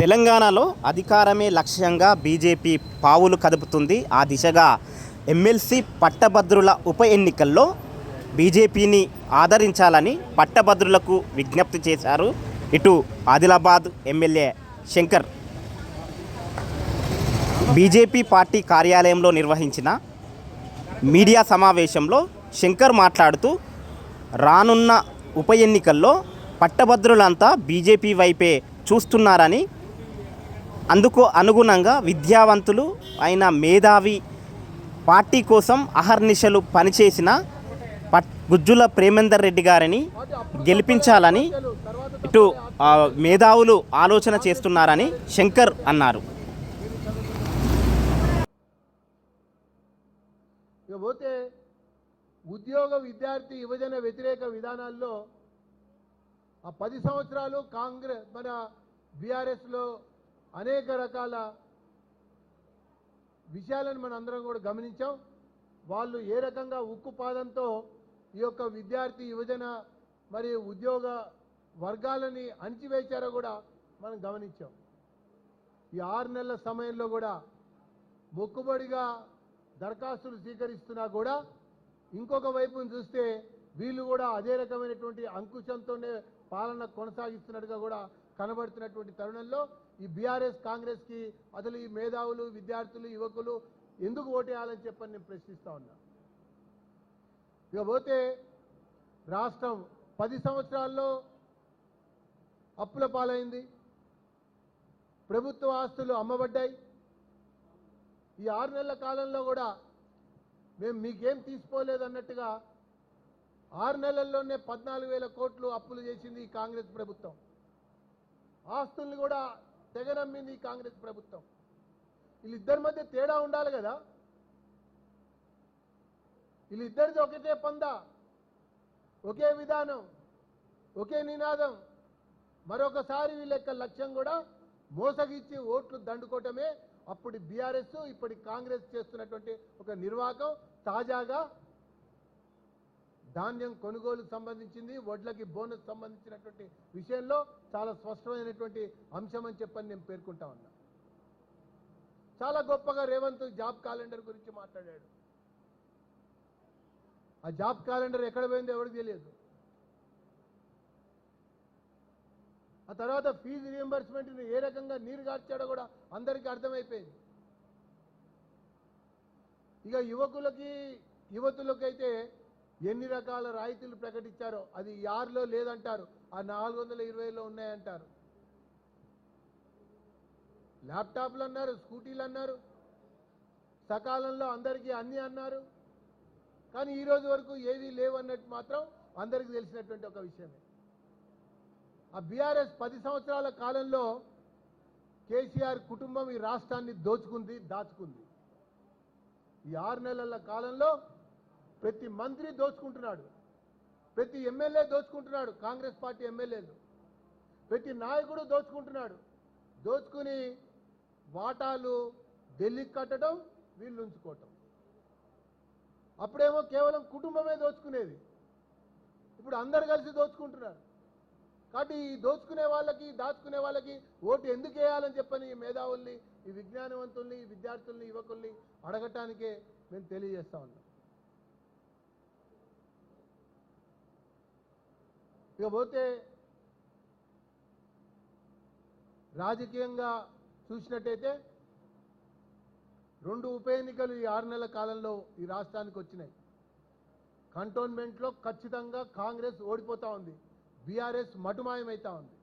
తెలంగాణలో అధికారమే లక్ష్యంగా బీజేపీ పావులు కదుపుతుంది. ఆ దిశగా ఎమ్మెల్సీ పట్టభద్రుల ఉప ఎన్నికల్లో బీజేపీని ఆదరించాలని పట్టభద్రులకు విజ్ఞప్తి చేశారు ఇటు Adilabad MLA Shankar. BJP party కార్యాలయంలో నిర్వహించిన మీడియా సమావేశంలో శంకర్ మాట్లాడుతూ రానున్న ఉప ఎన్నికల్లో పట్టభద్రులంతా బీజేపీ వైపే చూస్తున్నారని అందుకు అనుగుణంగా విద్యావంతులు అయిన మేధావి పార్టీ కోసం అహర్నిశలు పనిచేసిన పట్ గుజ్జుల ప్రేమేందర్ రెడ్డి గారిని గెలిపించాలని ఇటు మేధావులు ఆలోచన చేస్తున్నారని శంకర్ అన్నారు. ఇకపోతే ఉద్యోగ విద్యార్థి యువజన వ్యతిరేక విధానాల్లో ఆ పది సంవత్సరాలు కాంగ్రెస్ మన బీఆర్ఎస్లో అనేక రకాల విషయాలను మన అందరం కూడా గమనించాం. వాళ్ళు ఏ రకంగా ఉక్కు పాదంతో ఈ యొక్క విద్యార్థి యువజన మరియు ఉద్యోగ వర్గాలని అణిచివేశారో కూడా మనం గమనించాం. ఈ ఆరు నెలల సమయంలో కూడా మొక్కుబడిగా దరఖాస్తులు స్వీకరిస్తున్నా కూడా ఇంకొక వైపును చూస్తే వీళ్ళు కూడా అదే రకమైనటువంటి అంకుశంతోనే పాలన కొనసాగిస్తున్నట్టుగా కూడా కనబడుతున్నటువంటి తరుణంలో ఈ బీఆర్ఎస్ కాంగ్రెస్కి అసలు ఈ మేధావులు విద్యార్థులు యువకులు ఎందుకు ఓటేయాలని చెప్పని నేను ప్రశ్నిస్తా ఉన్నా. ఇక పోతే రాష్ట్రం పది సంవత్సరాల్లో అప్పుల పాలైంది. ప్రభుత్వ ఆస్తులు అమ్మబడ్డాయి. ఈ ఆరు నెలల కాలంలో కూడా మేము మీకేం తీసుకోలేదు అన్నట్టుగా ఆరు నెలల్లోనే పద్నాలుగు వేల కోట్లు అప్పులు చేసింది ఈ కాంగ్రెస్ ప్రభుత్వం. ఆస్తుల్ని కూడా తెగనమ్మింది ఈ కాంగ్రెస్ ప్రభుత్వం. వీళ్ళిద్దరి మధ్య తేడా ఉండాలి కదా? వీళ్ళిద్దరిది ఒకటే పంద ఒకే విధానం ఒకే నినాదం. మరొకసారి వీళ్ళ యొక్క లక్ష్యం కూడా మోసగిచ్చి ఓట్లు దండుకోవటమే. అప్పుడు బీఆర్ఎస్ ఇప్పటి కాంగ్రెస్ చేస్తున్నటువంటి ఒక నిర్వాహకం తాజాగా ధాన్యం కొనుగోలుకు సంబంధించింది వడ్లకి బోనస్ సంబంధించినటువంటి విషయంలో చాలా స్పష్టమైనటువంటి అంశం అని చెప్పని నేను పేర్కొంటా ఉన్నా. చాలా గొప్పగా రేవంత్ జాబ్ క్యాలెండర్ గురించి మాట్లాడాడు. ఆ జాబ్ క్యాలెండర్ ఎక్కడ పోయిందో ఎవరికి తెలియదు. ఆ తర్వాత ఫీజు రియంబర్స్మెంట్ని ఏ రకంగా నీరు గార్చాడో కూడా అందరికీ అర్థమైపోయింది. ఇక యువకులకి యువతులకైతే ఎన్ని రకాల రాయితీలు ప్రకటించారో అది యార్లో లేదంటారు ఆ నాలుగు వందల ఇరవైలో ఉన్నాయంటారు. ల్యాప్టాప్లు అన్నారు స్కూటీలు అన్నారు సకాలంలో అందరికీ అన్నీ అన్నారు. కానీ ఈరోజు వరకు ఏవీ లేవన్నట్టు మాత్రం అందరికీ తెలిసినటువంటి ఒక విషయమే. ఆ బీఆర్ఎస్ పది సంవత్సరాల కాలంలో కేసీఆర్ కుటుంబం ఈ రాష్ట్రాన్ని దోచుకుంది దాచుకుంది. ఈ ఆరు నెలల కాలంలో ప్రతి మంత్రి దోచుకుంటున్నాడు. ప్రతి ఎమ్మెల్యే దోచుకుంటున్నాడు కాంగ్రెస్ పార్టీ ఎమ్మెల్యేలు. ప్రతి నాయకుడు దోచుకుంటున్నాడు. దోచుకుని వాటాలు ఢిల్లీకి కట్టడం వీళ్ళు ఉంచుకోవటం. అప్పుడేమో కేవలం కుటుంబమే దోచుకునేది. ఇప్పుడు అందరు కలిసి దోచుకుంటున్నారు. కాబట్టి ఈ దోచుకునే వాళ్ళకి దాచుకునే వాళ్ళకి ఓటు ఎందుకు వేయాలని చెప్పని ఈ మేధావుల్ని ఈ విజ్ఞానవంతుల్ని ఈ విద్యార్థుల్ని యువకుల్ని అడగటానికే మేము తెలియజేస్తా ఉన్నాం. ఇకపోతే రాజకీయంగా చూసినట్టయితే రెండు ఉప ఎన్నికలు ఈ ఆరు నెలల కాలంలో ఈ రాష్ట్రానికి వచ్చినాయి. కంటోన్మెంట్లో ఖచ్చితంగా కాంగ్రెస్ ఓడిపోతా ఉంది. బీఆర్ఎస్ మటుమాయమవుతా ఉంది.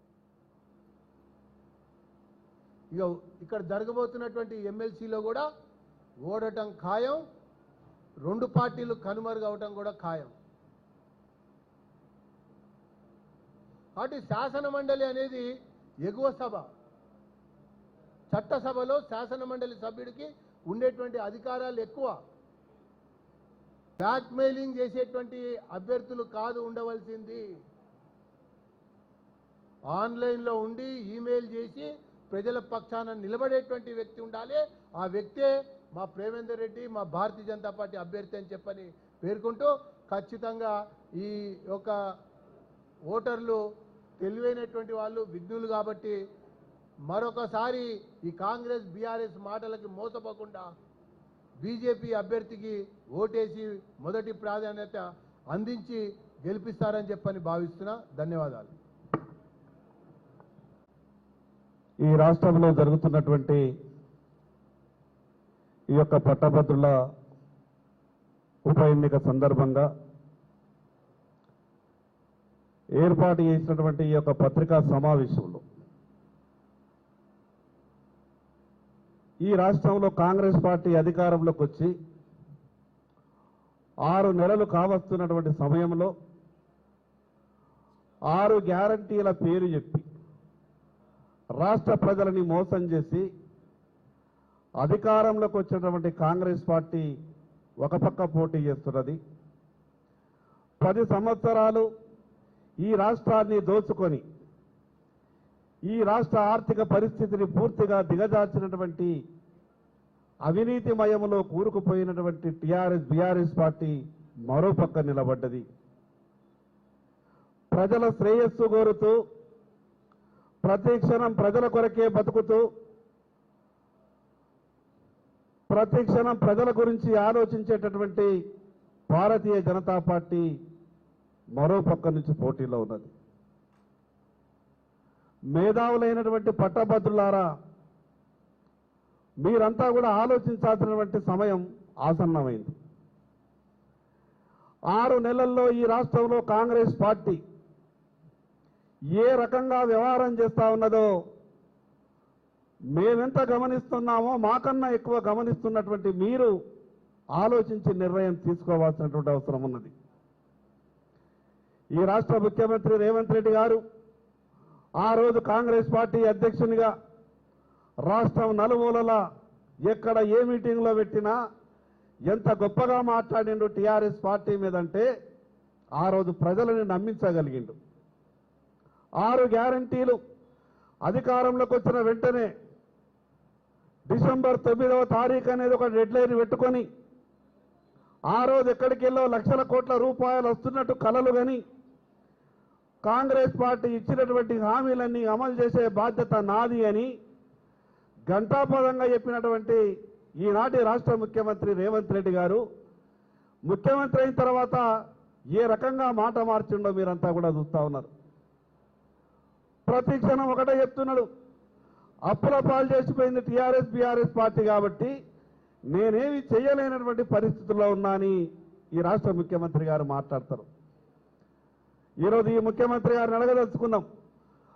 ఇక ఇక్కడ జరగబోతున్నటువంటి ఎమ్మెల్సీలో కూడా ఓడటం ఖాయం రెండు పార్టీలు కనుమరుగవటం కూడా ఖాయం. కాబట్టి శాసన మండలి అనేది ఎగువ సభ. చట్టసభలో శాసన మండలి సభ్యుడికి ఉండేటువంటి అధికారాలు ఎక్కువ. బ్లాక్మెయిలింగ్ చేసేటువంటి అభ్యర్థులు కాదు ఉండవలసింది. ఆన్లైన్లో ఉండి ఈమెయిల్ చేసి ప్రజల పక్షాన నిలబడేటువంటి వ్యక్తి ఉండాలి. ఆ వ్యక్తే మా ప్రేమేందర్ రెడ్డి మా భారతీయ జనతా పార్టీ అభ్యర్థి అని చెప్పని పేర్కొంటూ ఖచ్చితంగా ఈ యొక్క ఓటర్లు తెలివైనటువంటి వాళ్ళు విఘ్నులు కాబట్టి మరొకసారి ఈ కాంగ్రెస్ బీఆర్ఎస్ మాటలకి మోసపోకుండా బీజేపీ అభ్యర్థికి ఓటేసి మొదటి ప్రాధాన్యత అందించి గెలిపిస్తారని చెప్పని భావిస్తున్నా. ధన్యవాదాలు. ఈ రాష్ట్రంలో జరుగుతున్నటువంటి ఈ యొక్క పట్టభద్రుల ఉప ఎన్నిక సందర్భంగా ఏర్పాటు చేసినటువంటి ఈ యొక్క పత్రికా సమావేశంలో. ఈ రాష్ట్రంలో కాంగ్రెస్ పార్టీ అధికారంలోకి వచ్చి ఆరు నెలలు కావస్తున్నటువంటి సమయంలో ఆరు గ్యారంటీల పేరు చెప్పి రాష్ట్ర ప్రజలని మోసం చేసి అధికారంలోకి వచ్చినటువంటి కాంగ్రెస్ పార్టీ ఒక పక్క పోటీ చేస్తున్నది. పది సంవత్సరాలు ఈ రాష్ట్రాన్ని దోచుకొని ఈ రాష్ట్ర ఆర్థిక పరిస్థితిని పూర్తిగా దిగజార్చినటువంటి అవినీతిమయంలో కూరుకుపోయినటువంటి టిఆర్ఎస్ బీఆర్ఎస్ పార్టీ మరో పక్క నిలబడ్డది. ప్రజల శ్రేయస్సు కోరుతూ ప్రతిక్షణం ప్రజల కొరకే బతుకుతూ ప్రతిక్షణం ప్రజల గురించి ఆలోచించేటటువంటి భారతీయ జనతా పార్టీ మరో పక్క నుంచి పోటీలో ఉన్నది. మేధావులైనటువంటి పట్టభద్రులారా మీరంతా కూడా ఆలోచించాల్సినటువంటి సమయం ఆసన్నమైంది. ఆరు నెలల్లో ఈ రాష్ట్రంలో కాంగ్రెస్ పార్టీ ఏ రకంగా వ్యవహారం చేస్తూ ఉన్నదో మేమెంత గమనిస్తున్నామో మాకన్నా ఎక్కువ గమనిస్తున్నటువంటి మీరు ఆలోచించి నిర్ణయం తీసుకోవాల్సినటువంటి అవసరం ఉన్నది. ఈ రాష్ట్ర ముఖ్యమంత్రి రేవంత్ రెడ్డి గారు ఆ రోజు కాంగ్రెస్ పార్టీ అధ్యక్షునిగా రాష్ట్రం నలుమూలల ఎక్కడ ఏ మీటింగ్లో పెట్టినా ఎంత గొప్పగా మాట్లాడిండు టీఆర్ఎస్ పార్టీ మీదంటే ఆ రోజు ప్రజలని నమ్మించగలిగిండు. ఆరు గ్యారంటీలు అధికారంలోకి వచ్చిన వెంటనే డిసెంబర్ తొమ్మిదవ తారీఖు అనేది ఒక డెడ్లైన్ పెట్టుకొని ఆ రోజు ఎక్కడికి వెళ్ళో లక్షల కోట్ల రూపాయలు వస్తున్నట్టు కలలు కానీ కాంగ్రెస్ పార్టీ ఇచ్చినటువంటి హామీలన్నీ అమలు చేసే బాధ్యత నాది అని ఘంటాపదంగా చెప్పినటువంటి ఈనాటి రాష్ట్ర ముఖ్యమంత్రి రేవంత్ రెడ్డి గారు. ముఖ్యమంత్రి అయిన తర్వాత ఏ రకంగా మాట మార్చిండో మీరంతా కూడా చూస్తా ఉన్నారు. ప్రతి క్షణం ఒకటే చెప్తున్నాడు. అప్పుల పాలు చేసిపోయింది టీఆర్ఎస్ బీఆర్ఎస్ పార్టీ కాబట్టి నేనేమి చేయలేనటువంటి పరిస్థితుల్లో ఉన్నా అని ఈ రాష్ట్ర ముఖ్యమంత్రి గారు మాట్లాడతారు. ఈరోజు ఈ ముఖ్యమంత్రి గారిని అడగదలుచుకున్నాం.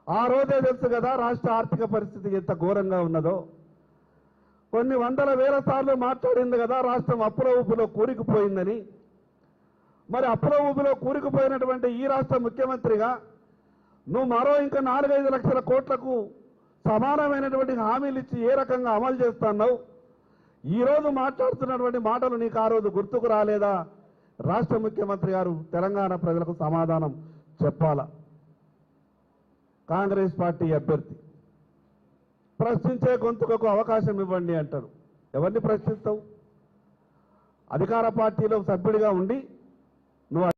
ఆ రోజే తెలుసు కదా రాష్ట్ర ఆర్థిక పరిస్థితి ఎంత ఘోరంగా ఉన్నదో. కొన్ని వందల వేల సార్లు మాట్లాడింది కదా రాష్ట్రం అప్పుల ఊపులో కూరుకుపోయిందని. మరి అప్పుల ఊపులో కూరుకుపోయినటువంటి ఈ రాష్ట్ర ముఖ్యమంత్రిగా నువ్వు మరో ఇంకా నాలుగైదు లక్షల కోట్లకు సమానమైనటువంటి హామీలు ఇచ్చి ఏ రకంగా అమలు చేస్తున్నావు? ఈరోజు మాట్లాడుతున్నటువంటి మాటలు నీకు ఆ రోజు గుర్తుకు రాలేదా? రాష్ట్ర ముఖ్యమంత్రి గారు తెలంగాణ ప్రజలకు సమాధానం చెప్పాలా? కాంగ్రెస్ పార్టీ అభ్యర్థి ప్రశ్నించే గొంతుకకు అవకాశం ఇవ్వండి అంటారు. ఎవరిని ప్రశ్నిస్తావు? అధికార పార్టీలో సభ్యుడిగా ఉండి నువ్వు